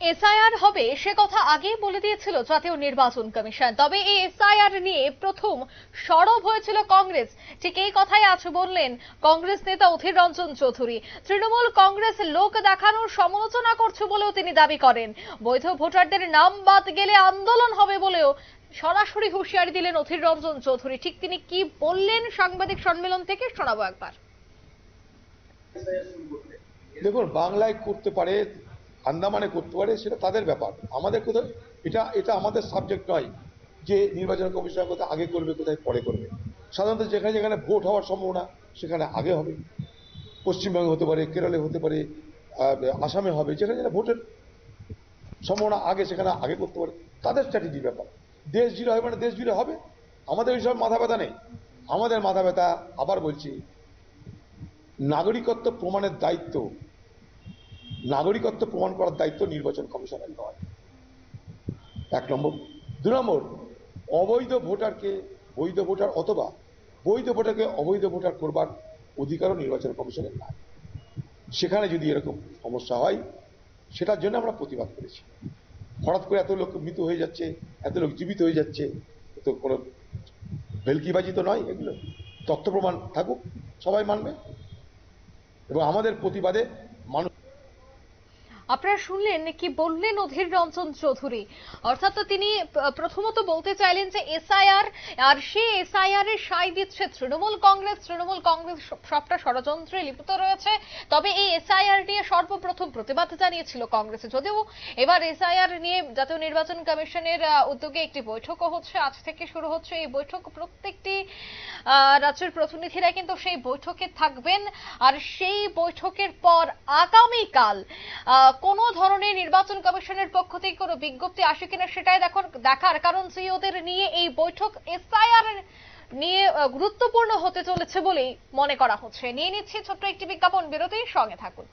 SIR হবে সে কথা আগেই বলে দিয়েছিল জাতীয় নির্বাচন কমিশন। তবে এই এসআইআর নিয়ে প্রথম সরব হয়েছিল কংগ্রেস। ঠিক এই কথাই আজ বললেন কংগ্রেস নেতা অধীর রঞ্জন চৌধুরী। তৃণমূল কংগ্রেস লোক দেখানোর সমালোচনা করছে বলেও তিনি দাবি করেন। বৈধ ভোটারদের নাম বাদ গেলে আন্দোলন হবে বলেও সরাসরি হুঁশিয়ারি দিলেন অধীর রঞ্জন চৌধুরী। ঠিক তিনি কি বললেন সাংবাদিক সম্মেলন থেকে শোনাবো একবার। দেখুন, বাংলায় করতে পারে আন্দামানে করতে পারে, সেটা তাদের ব্যাপার। আমাদের কোথায় এটা এটা আমাদের সাবজেক্ট নয় যে নির্বাচন কমিশন কোথায় আগে করবে, কোথায় পরে করবে। সাধারণত যেখানে যেখানে ভোট হওয়ার সম্ভাবনা, সেখানে আগে হবে। পশ্চিমবঙ্গে হতে পারে, কেরলে হতে পারে আসামে হবে, যেখানে যেখানে ভোটের সম্ভাবনা আগে, সেখানে আগে করতে পারে। তাদের স্ট্র্যাটেজি ব্যাপার। দেশ জুড়ে হবে মানে দেশ জুড়ে হবে। আমাদের এইসব মাথা ব্যথা নেই। আমাদের মাথা ব্যথা, আবার বলছি, নাগরিকত্ব প্রমাণের দায়িত্ব নাগরিকত্ব প্রমাণ করার দায়িত্ব নির্বাচন কমিশনের নয়। এক নম্বর। দু নম্বর, অবৈধ ভোটারকে বৈধ ভোটার অথবা বৈধ ভোটারকে অবৈধ ভোটার করবার অধিকারও নির্বাচন কমিশনের নাই। সেখানে যদি এরকম সমস্যা হয়, সেটার জন্য আমরা প্রতিবাদ করেছি। হঠাৎ করে এত লোক মৃত হয়ে যাচ্ছে, এত লোক জীবিত হয়ে যাচ্ছে তো কোনো ভেলকিবাজি তো নয় এগুলো। তথ্য প্রমাণ থাকুক, সবাই মানবে। এবং আমাদের প্রতিবাদে আপনারা শুনলেন কি বললেন অধীর রঞ্জন চৌধুরী? অর্থাৎ তিনি প্রথমত বলতে চাইলেন যে এসআইআর, আর সেই এসআইআর এর সাই দিচ্ছে তৃণমূল কংগ্রেস। তৃণমূল কংগ্রেস সবটা ষড়যন্ত্রে লিপ্ত রয়েছে। তবে এই এসআইআর নিয়ে সর্বপ্রথম প্রতিবাদ জানিয়েছিল কংগ্রেস। যদিও এবার এসআইআর নিয়ে জাতীয় নির্বাচন কমিশনের উদ্যোগে একটি বৈঠকও হচ্ছে। আজ থেকে শুরু হচ্ছে এই বৈঠক। প্রত্যেকটি রাজ্যের প্রতিনিধিরা কিন্তু সেই বৈঠকে থাকবেন। আর সেই বৈঠকের পর আগামীকাল কোনো ধরনের নির্বাচন কমিশনের পক্ষ থেকে কোনো বিজ্ঞপ্তি আসে কিনা সেটাই দেখুন, দেখার কারণ সিওদের নিয়ে এই বৈঠক এসআইআর নিয়ে গুরুত্বপূর্ণ হতে চলেছে বলেই মনে করা হচ্ছে। নিয়ে নিচ্ছি ছোট্ট একটি বিজ্ঞাপন, বিরতির সঙ্গে থাকুন।